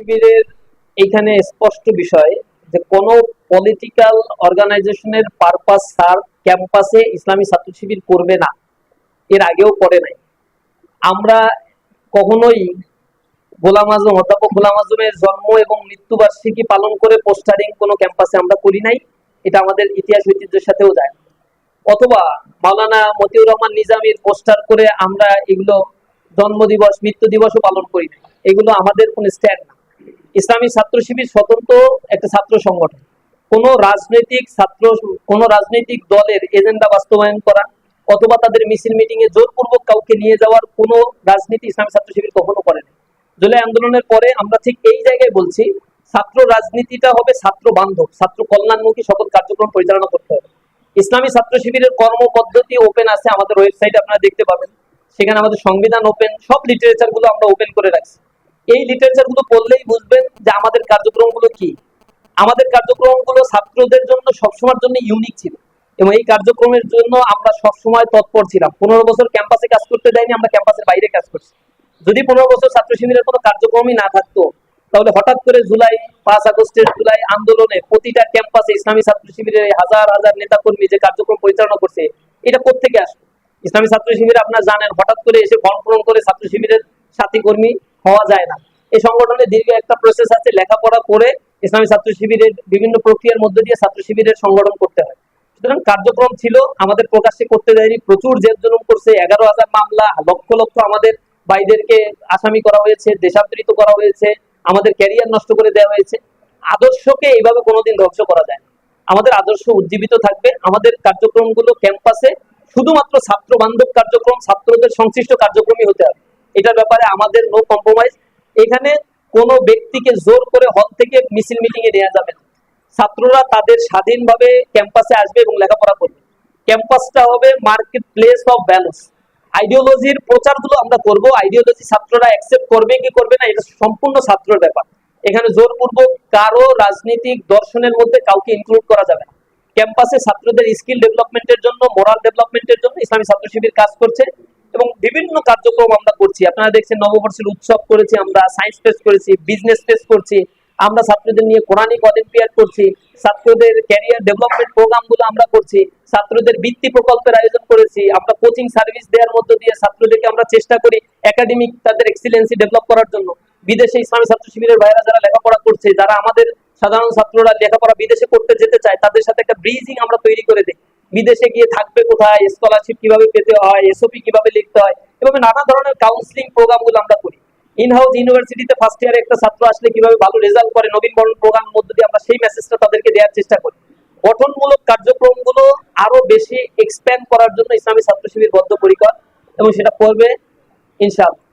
শিবিরের এইখানে স্পষ্ট বিষয় যে কোন পলিটিক্যাল অর্গানাইজেশনের পারপাস স্যার ক্যাম্পাসে ইসলামী ছাত্র শিবির করবে না। এর আগেও করে নাই। আমরা কখনোই গোলাম আজম, অধ্যাপক গোলাম আজমের জন্ম এবং মৃত্যুবার্ষিকী পালন করে পোস্টারিং কোনো ক্যাম্পাসে আমরা করি নাই। এটা আমাদের ইতিহাস ঐতিহ্যের সাথেও যায়। অথবা মাওলানা মতিউর রহমান নিজামীর পোস্টার করে আমরা এগুলো জন্মদিবস মৃত্যু দিবসও পালন করি না এগুলো আমাদের কোনো স্ট্যান্ড না। ইসলামী ছাত্র শিবির স্বতন্ত্র একটা ছাত্র সংগঠন। কোন রাজনৈতিক ছাত্র, কোন রাজনৈতিক দলের এজেন্ডা বাস্তবায়ন করা অথবা তাদের মিছিল মিটিং এ জোরপূর্বক কাউকে নিয়ে যাওয়ার কোন রাজনীতি ইসলামী ছাত্র শিবির কখনো করে না জুলাই আন্দোলনের পরে আমরা ঠিক এই জায়গায় বলছি, ছাত্র রাজনীতিটা হবে ছাত্র বান্ধব, ছাত্র কল্যাণমুখী সকল কার্যক্রম পরিচালনা করতে হবে। ইসলামী ছাত্র শিবিরের কর্ম পদ্ধতি ওপেন আছে আমাদের ওয়েবসাইটে আপনারা দেখতে পাবেন। সেখানে আমাদের সংবিধান ওপেন সব লিটারেচারগুলো আমরা ওপেন করে রাখছি। এই লিটারেচারগুলো পড়লেই বুঝবেন যে আমাদের কার্যক্রমগুলো কি। আমাদের কার্যক্রমগুলো ছাত্রদের জন্য সবসময়ের জন্য ইউনিক ছিল। এবং এই কার্যক্রমের জন্য আমরা সবসময় তৎপর ছিলাম। পনেরো বছর ক্যাম্পাসে কাজ করতে দেয়নি আমরা ক্যাম্পাসের বাইরে কাজ করছি। যদি পনেরো বছর ছাত্র শিবিরের কোনো কার্যক্রমই না থাকতো, তাহলে হঠাৎ করে জুলাই, পাঁচ আগস্টের জুলাই আন্দোলনে প্রতিটা ক্যাম্পাসে ইসলামী ছাত্র শিবিরের হাজার হাজার নেতা কর্মী যে কার্যক্রম পরিচালনা করছে, এটা কোথেকে আসবে ইসলামী ছাত্র শিবির আপনার জানেন, হঠাৎ করে এসে ফর্ম পূরণ করে ছাত্র শিবিরের সাথী কর্মী হওয়া যায় না। এই সংগঠনের দীর্ঘ একটা প্রসেস আছে, লেখাপড়া করে ইসলামী ছাত্র শিবিরের বিভিন্ন প্রক্রিয়ার মধ্যে দিয়ে ছাত্র শিবিরের সংগঠন করতে হয়। সুতরাং কার্যক্রম ছিল, আমাদের প্রকাশ্যে করতে দেয়নি, প্রচুর জেদ জুলুম করছে, এগারো হাজার মামলা, লক্ষ লক্ষ আমাদের ভাইদেরকে আসামি করা হয়েছে, দেশান্তরিত করা হয়েছে, আমাদের ক্যারিয়ার নষ্ট করে দেওয়া হয়েছে। আদর্শকে এইভাবে কোনোদিন ধ্বংস করা যায় না। আমাদের আদর্শ উজ্জীবিত থাকবে, আমাদের কার্যক্রমগুলো ক্যাম্পাসে শুধুমাত্র ছাত্র বান্ধব কার্যক্রম, ছাত্রদের সংশ্লিষ্ট কার্যক্রমই হতে হবে। এটার ব্যাপারে আমাদের নো কম্প্রোমাইজ এখানে কোনো ব্যক্তিকে জোর করে হল থেকে মিছিল মিটিং এ নেওয়া যাবে ছাত্ররা তাদের স্বাধীনভাবে ক্যাম্পাসে আসবে এবং লেখাপড়া করবে। ক্যাম্পাসটা হবে মার্কেট প্লেস অফ ব্যালেন্স আইডিওলজির প্রচারগুলো আমরা করব। আইডিওলজি ছাত্ররা অ্যাকসেপ্ট করবে কি করবে না, এটা সম্পূর্ণ ছাত্রের ব্যাপার। এখানে জোরপূর্বক কারও রাজনৈতিক দর্শনের মধ্যে কাউকে ইনক্লুড করা যাবে না। ক্যাম্পাসে ছাত্রদের স্কিল ডেভেলপমেন্টের জন্য মোরাল ডেভেলপমেন্টের জন্য ইসলামী ছাত্র শিবির কাজ করছে। এবং বিভিন্ন কার্যক্রম আমরা করছি। আপনারা দেখছেন, নববর্ষের উৎসব করেছি আমরা সায়েন্স ফেস্ট করেছি বিজনেস ফেস্ট করছি, আমরা ছাত্রদের নিয়ে কোরআনিক অলিম্পিয়াড করছি, ছাত্রদের ক্যারিয়ার ডেভেলপমেন্ট প্রোগ্রামগুলো আমরা করছি, ছাত্রদের বৃত্তি প্রকল্পের আয়োজন করেছি, আমরা কোচিং সার্ভিস দেওয়ার মধ্য দিয়ে ছাত্রদেরকে আমরা চেষ্টা করি একাডেমিক তাদের এক্সিলেন্সি ডেভেলপ করার জন্য। বিদেশে ইসলামী ছাত্র শিবিরের ভাইরা যারা লেখাপড়া করছে, যারা আমাদের সাধারণ ছাত্ররা লেখাপড়া বিদেশে করতে যেতে চায়, তাদের সাথে একটা ব্রিজিং আমরা তৈরি করে দিই। বিদেশে গিয়ে থাকবে কোথায় স্কলারশিপ কীভাবে পেতে হয় এসওপি কীভাবে লিখতে হয়, এভাবে নানা ধরনের কাউন্সিলিং প্রোগ্রামগুলো আমরা করি। ইন হাউস ইউনিভার্সিটিতে ফার্স্ট ইয়ারে একটা ছাত্র আসলে কীভাবে ভালো রেজাল্ট করে, নবীনবরণ প্রোগ্রাম মধ্যে দিয়ে আমরা সেই মেসেজটা তাদেরকে দেওয়ার চেষ্টা করি। গঠনমূলক কার্যক্রমগুলো আরও বেশি এক্সপ্যান্ড করার জন্য ইসলামী ছাত্র শিবির বদ্ধপরিকর এবং সেটা করবে, ইনশাআল্লাহ।